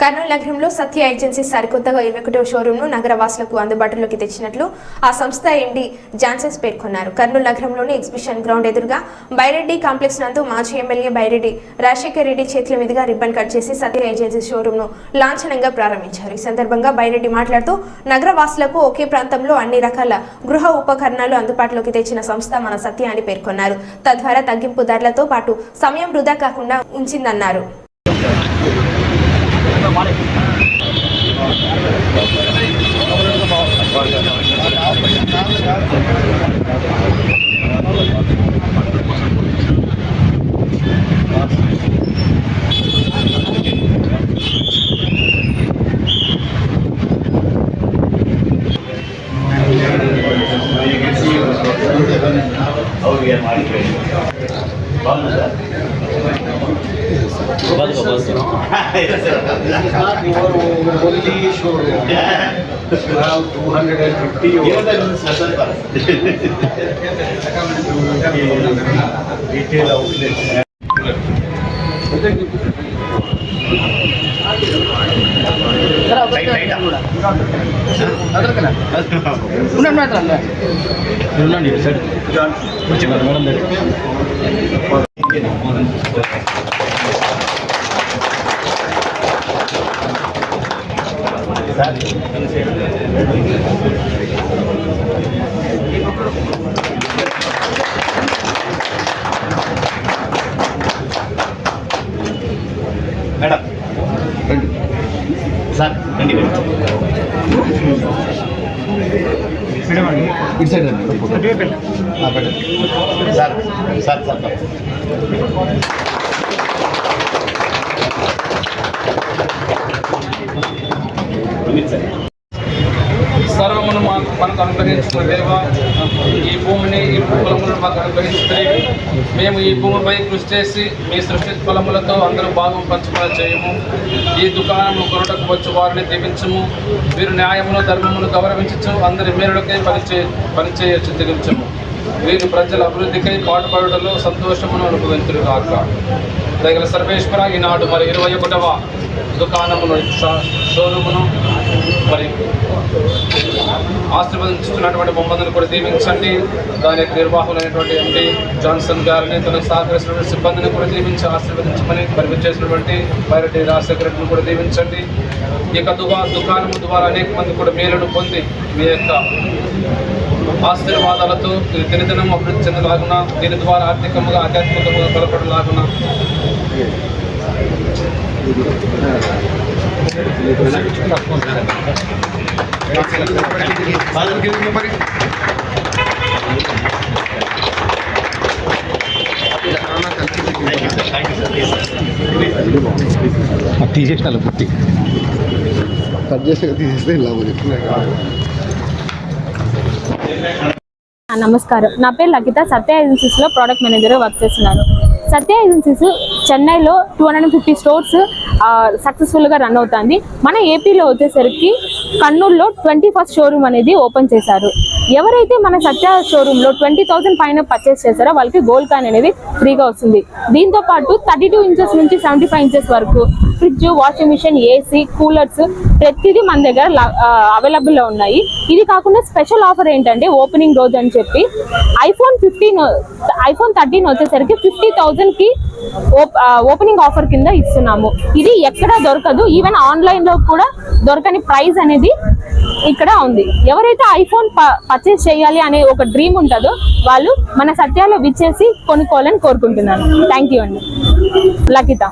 కర్నూలు నగరంలో సత్య ఏజెన్సీ సరికొత్తగా ఇరవై ఒకటో షోరూంను నగరవాసులకు అందుబాటులోకి తెచ్చినట్లు ఆ సంస్థ ఎండీ జాన్సన్స్ పేర్కొన్నారు. కర్నూలు నగరంలోని ఎగ్జిబిషన్ గ్రౌండ్ ఎదురుగా బైరెడ్డి కాంప్లెక్స్ నందు మాజీ ఎమ్మెల్యే బైరెడ్డి రాజశేఖర్ రెడ్డి చేతుల మీదుగా రిబ్బన్ కట్ చేసి సత్య ఏజెన్సీ షోరూంను లాంఛనంగా ప్రారంభించారు. ఈ సందర్భంగా బైరెడ్డి మాట్లాడుతూ నగరవాసులకు ఒకే ప్రాంతంలో అన్ని రకాల గృహ ఉపకరణాలు అందుబాటులోకి తెచ్చిన సంస్థ మన సత్య అని పేర్కొన్నారు. తద్వారా తగ్గింపు ధరలతో పాటు సమయం వృధా కాకుండా ఉంచిందన్నారు. Oh, yeah, my favorite. Fun, is that? Detail outlet. ఉన్నాండి సార్ కొంచెం outlets. మేడం సార్ రండి ఇటు సైడ్ రండి సార్ సార్ సార్ సార్ ఈ భూమిని ఈ ఫలములను మాకు అనుగ్రహిస్తే మేము ఈ భూమిపై కృషి చేసి మీ సృష్టి పొలములతో అందరూ భాగం పంచుకునే చేయము. ఈ దుకాణము కొనుటకు వచ్చి వారిని దీవించము. వీరు న్యాయమును ధర్మమును గౌరవించచ్చు అందరి మేలులకై పనిచే పనిచేయచ్చు తెగించము వీరు ప్రజల అభివృద్ధికై పాటుపడటంలో సంతోషమును అనుభవించరు కాక దగ్గర సర్వేశ్వర ఈనాడు మరి ఇరవై ఒకటవ దుకాణమును షోరూమును మరి ఆశీర్వదించుతున్నటువంటి బొమ్మలను కూడా దీవించండి. దాని యొక్క నిర్వాహకులైనటువంటి ఎండి జాన్సన్ గారిని తనకు సహకరిస్తున్నటువంటి సిబ్బందిని కూడా దీవించి ఆశీర్వదించమని పరిమితి చేసినటువంటి బైరటి రాజశేఖరెడ్డిని కూడా దీవించండి. ఈ యొక్క దువా దుకాణం ద్వారా అనేక మంది కూడా మేలును పొంది మీ యొక్క ఆశీర్వాదాలతో దినదినం అభివృద్ధి చెందలాగున దీని ద్వారా ఆర్థికంగా ఆధ్యాత్మికంగా బలపడలాగున తీసేసిన పుట్టి కట్ చేస్తే తీసేస్తే ఇలా నమస్కారం. నా పేరు లకిత. సత్య ఏజెన్సీస్లో ప్రోడక్ట్ మేనేజర్ వర్క్ చేస్తున్నాను. సత్య ఏజెన్సీస్ చెన్నైలో two hundred and fifty stores సక్సెస్ఫుల్గా రన్ అవుతుంది. మన ఏపీలో వచ్చేసరికి కర్నూలులో ట్వంటీ ఫస్ట్ షోరూమ్ అనేది ఓపెన్ చేశారు. ఎవరైతే మన సత్య షోరూంలో ట్వంటీ థౌసండ్ పైన పర్చేస్ చేస్తారో వాళ్ళకి గోల్డ్ కాయిన్ అనేది ఫ్రీగా వస్తుంది. దీంతో పాటు థర్టీ టూ ఇంచెస్ నుంచి సెవెంటీ ఫైవ్ ఇంచెస్ వరకు fridge washing machine AC coolers ప్రతిదీ మన దగ్గర అవైలబుల్లో ఉన్నాయి. ఇది కాకుండా స్పెషల్ ఆఫర్ ఏంటంటే ఓపెనింగ్ రోజు అని చెప్పి ఐఫోన్ ఫిఫ్టీన్ ఐఫోన్ థర్టీన్ వచ్చేసరికి ఫిఫ్టీ థౌజండ్కి ఓపెనింగ్ ఆఫర్ కింద ఇస్తున్నాము. ఇది ఎక్కడ దొరకదు. ఈవెన్ ఆన్లైన్లో కూడా దొరకని ప్రైస్ అనేది ఇక్కడ ఉంది. ఎవరైతే ఐఫోన్ పర్చేస్ చేయాలి అనే ఒక డ్రీమ్ ఉంటుందో వాళ్ళు మన సత్యాలో విచ్చేసి కొనుక్కోవాలని కోరుకుంటున్నాను. థ్యాంక్ యూ అండి. లకిత.